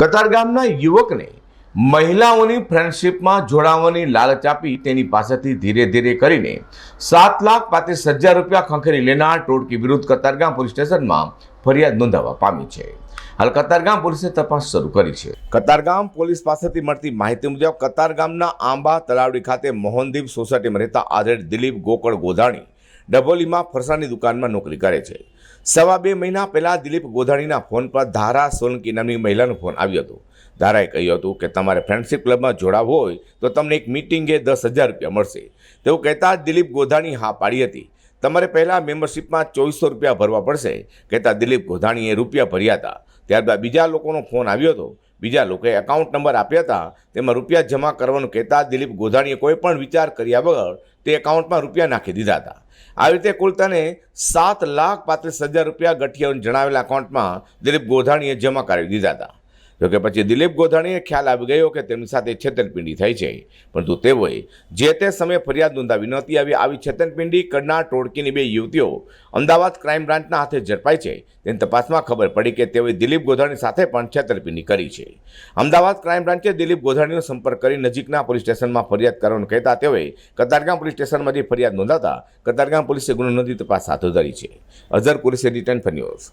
કતારગામના યુવકને મહિલાઓની ફ્રેન્ડશીપમાં જોડાવાની લાલચ આપી તેની પાસેથી ધીરે ધીરે કરીને સાત લાખ પાંત્રીસ હજાર રૂપિયા ખંખેરી લેનાર ટોળકી વિરુદ્ધ કતારગામ પોલીસ સ્ટેશનમાં ફરિયાદ નોંધાવવા પામી છે. હાલ કતારગામ પોલીસે તપાસ શરૂ કરી છે. કતારગામ પોલીસ પાસેથી મળતી માહિતી મુજબ કતારગામના આંબા તલાવડી ખાતે મોહનદીપ સોસાયટીમાં રહેતા આધેડ દિલીપ ગોકળ ગોધાણી ડભોલીમાં ફરસાણની દુકાનમાં નોકરી કરે છે. સવા બે મહિના પહેલાં દિલીપ ગોધાણીના ફોન પર ધારા સોલંકી નામની મહિલાનો ફોન આવ્યો હતો. ધારાએ કહ્યું હતું કે તમારે ફ્રેન્ડશિપ ક્લબમાં જોડાવવું હોય તો તમને એક મિટિંગે દસ હજાર રૂપિયા મળશે. તેવું કહેતા દિલીપ ગોધાણી હા પાડી હતી. તમારે પહેલાં મેમ્બરશિપમાં ચોવીસો રૂપિયા ભરવા પડશે. કહેતા દિલીપ ગોધાણીએ રૂપિયા ભર્યા હતા. ત્યારબાદ બીજા લોકોનો ફોન આવ્યો હતો. બીજા લોકોએ એકાઉન્ટ નંબર આપ્યા હતા. તેમાં રૂપિયા જમા કરવાનું કહેતા દિલીપ ગોધાણીએ કોઈ પણ વિચાર કર્યા વગર તે એકાઉન્ટમાં રૂપિયા નાખી દીધા હતા. આવી રીતે કુલ તને સાત લાખ પાંત્રીસ હજાર રૂપિયા ગઠિયાઓને જણાવેલા એકાઉન્ટમાં દિલીપ ગોધાણીએ જમા કરાવી દીધા હતા. જોકે પછી દિલીપ ગોધાણીએ ખ્યાલ આવી ગયો કે તેમની સાથે છેતરપિંડી થઈ છે. પરંતુ તેઓએ જે તે સમયે ફરિયાદ નોંધાવી નહોતી આવી આવી છેતરપિંડી કરનાર ટોળકીની બે યુવતીઓ અમદાવાદ ક્રાઇમ બ્રાન્ચના હાથે ઝડપાઈ છે. તેની તપાસમાં ખબર પડી કે તેઓએ દિલીપ ગોધાણી સાથે પણ છેતરપિંડી કરી છે. અમદાવાદ ક્રાઇમ બ્રાન્ચે દિલીપ ગોધાણીનો સંપર્ક કરી નજીકના પોલીસ સ્ટેશનમાં ફરિયાદ કરવાનું કહેતા તેઓએ કતારગામ પોલીસ સ્ટેશનમાંથી ફરિયાદ નોંધાતા કતારગામ પોલીસે ગુનો નોંધી તપાસ હાથ ધરી છે. અઝર પોલીસે રિટર્ન ન્યૂઝ.